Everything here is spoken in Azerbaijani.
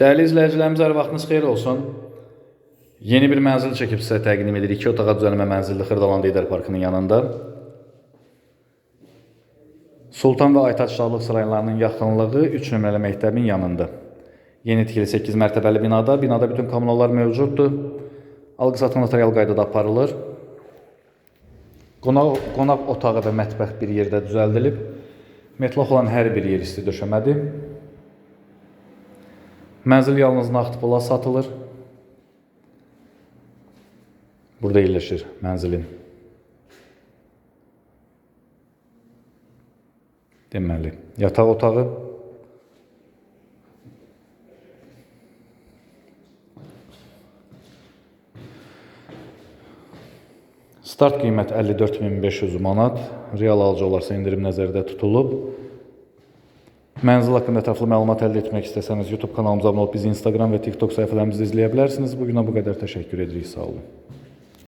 Dəyərli izləyicilərimiz, hər vaxtınız xeyir olsun. Yeni bir mənzil çəkib sizə təqdim edirik. 2 otağa düzəlmə mənzilli Xırdalan Lider Parkının yanında. Sultan və Aytaç Şahlıq saraylarının yaxınlığı 3 nömrəli məktəbin yanında. Yeni tikili 8 mərtəbəli binada, binada bütün kommunallar mövcuddur. Alqı-satqı notarial qaydada aparılır. Qonaq, qonaq otağı və mətbəx bir yerdə düzəldilib. Metlaq olan hər bir yer isti döşəmədir. Mənzil yalnız nağd pula satılır. Burada yerləşir mənzilin. Deməli, yataq otağı. Start qiymət 54500 manat. Real alıcı olarsa endirim nəzərdə tutulub. Mənzil haqqında ətraflı məlumat əldə etmək istəsəniz YouTube kanalımıza abunə olub bizi Instagram və TikTok səhifələrimizdə izləyə bilərsiniz. Bu günə bu qədər təşəkkür edirik. Sağ olun.